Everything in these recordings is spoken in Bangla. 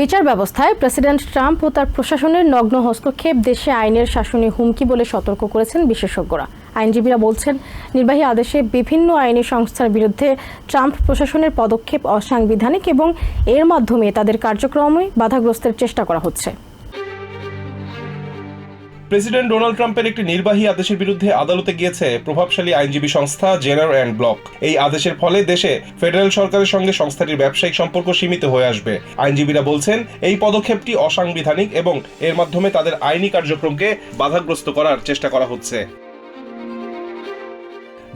বিচার ব্যবস্থায় প্রেসিডেন্ট ট্রাম্প ও তার প্রশাসনের নগ্ন হস্তক্ষেপ দেশে আইনের শাসনে হুমকি বলে সতর্ক করেছেন বিশেষজ্ঞরা। আইনজীবীরা বলছেন, নির্বাহী আদেশে বিভিন্ন আইনি সংস্থার বিরুদ্ধে ট্রাম্প প্রশাসনের পদক্ষেপ অসাংবিধানিক এবং এর মাধ্যমে তাদের কার্যক্রমে বাধাগ্রস্তের চেষ্টা করা হচ্ছে। প্রেসিডেন্ট ডোনাল্ড ট্রাম্পের একটি নির্বাহী আদেশের বিরুদ্ধে আদালতে গিয়েছে প্রভাবশালী আইনজীবী সংস্থা জেনার অ্যান্ড ব্লক। এই আদেশের ফলে দেশে ফেডারেল সরকারের সঙ্গে সংস্থাটির ব্যবসায়িক সম্পর্ক সীমিত হয়ে আসবে। আইনজীবীরা বলছেন, এই পদক্ষেপটি অসাংবিধানিক এবং এর মাধ্যমে তাদের আইনি কার্যক্রমকে বাধাগ্রস্ত করার চেষ্টা করা হচ্ছে।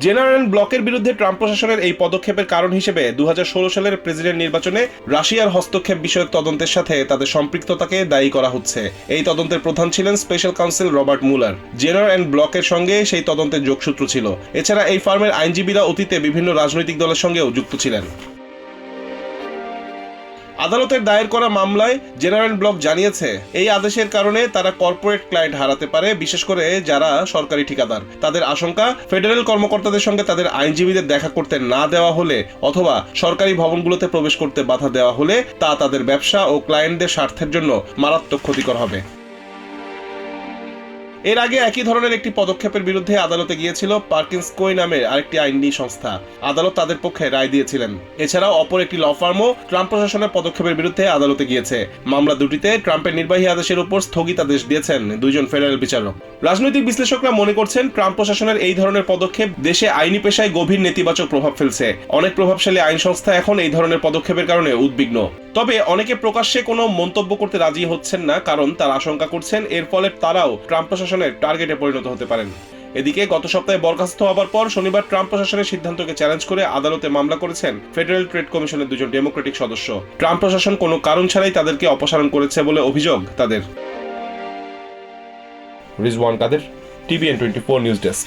জেনারেল ব্লকের বিরুদ্ধে ট্রাম্প প্রশাসনের এই পদক্ষেপের কারণ হিসেবে দু হাজার ষোলো সালের প্রেসিডেন্ট নির্বাচনে রাশিয়ার হস্তক্ষেপ বিষয়ক তদন্তের সাথে তাদের সম্পৃক্ততাকে দায়ী করা হচ্ছে। এই তদন্তের প্রধান ছিলেন special counsel Robert Mueller. Jenner and ব্লকের সঙ্গে সেই তদন্তের যোগসূত্র ছিল। এছাড়া এই ফার্মের আইনজীবীরা অতীতে বিভিন্ন রাজনৈতিক দলের সঙ্গেও যুক্ত ছিলেন। আদালতের দায়ের করা মামলায় জেনারেল ব্লক জানিয়েছে। এই আদেশের কারণে তারা কর্পোরেট ক্লায়েন্ট হারাতে পারে, বিশেষ করে যারা সরকারি ঠিকাদার। তাদের আশঙ্কা, ফেডারেল কর্মকর্তাদের সঙ্গে তাদের আইনজীবীদের দেখা করতে না দেওয়া হলে অথবা সরকারি ভবনগুলোতে প্রবেশ করতে বাধা দেওয়া হলে তা তাদের ব্যবসা ও ক্লায়েন্টদের স্বার্থের জন্য মারাত্মক ক্ষতিকর হবে। এর আগে একই ধরনের একটি পদক্ষেপের বিরুদ্ধে আদালতে গিয়েছিল পার্কিন্স কোই নামের আরেকটি আইনি সংস্থা। আদালত তাদের পক্ষে রায় দিয়েছিলেন। এছাড়াও অপর একটি ল ফার্মও ট্রাম্প প্রশাসনের পদক্ষেপের বিরুদ্ধে আদালতে গিয়েছে। মামলা দুটিতে ট্রাম্পের নির্বাহী আদেশের উপর স্থগিতাদেশ দিয়েছেন দুইজন ফেডারেল বিচারক। রাজনৈতিক বিশ্লেষকরা মনে করছেন, ট্রাম্প প্রশাসনের এই ধরনের পদক্ষেপ দেশে আইনি পেশায় গভীর নেতিবাচক প্রভাব ফেলছে। অনেক প্রভাবশালী আইন সংস্থা এখন এই ধরনের পদক্ষেপের কারণে উদ্বিগ্ন। তবে অনেকে প্রকাশ্যে কোনো মন্তব্য করতে রাজি হচ্ছেন না, কারণ তারা আশঙ্কা করছেন এর ফলে তারাও ট্রাম্প প্রশাসনের টার্গেটে পরিণত হতে পারেন। এদিকে গত সপ্তাহে বরখাস্ত হওয়ার পর শনিবার ট্রাম্প প্রশাসনের সিদ্ধান্তকে চ্যালেঞ্জ করে আদালতে মামলা করেছেন ফেডারেল ট্রেড কমিশনের দুজন ডেমোক্রেটিক সদস্য। ট্রাম্প প্রশাসন কোনো কারণ ছাড়াই তাদেরকে অপসারণ করেছে বলে অভিযোগ তাদের। Rizwan Kader, TVN twenty four news desk.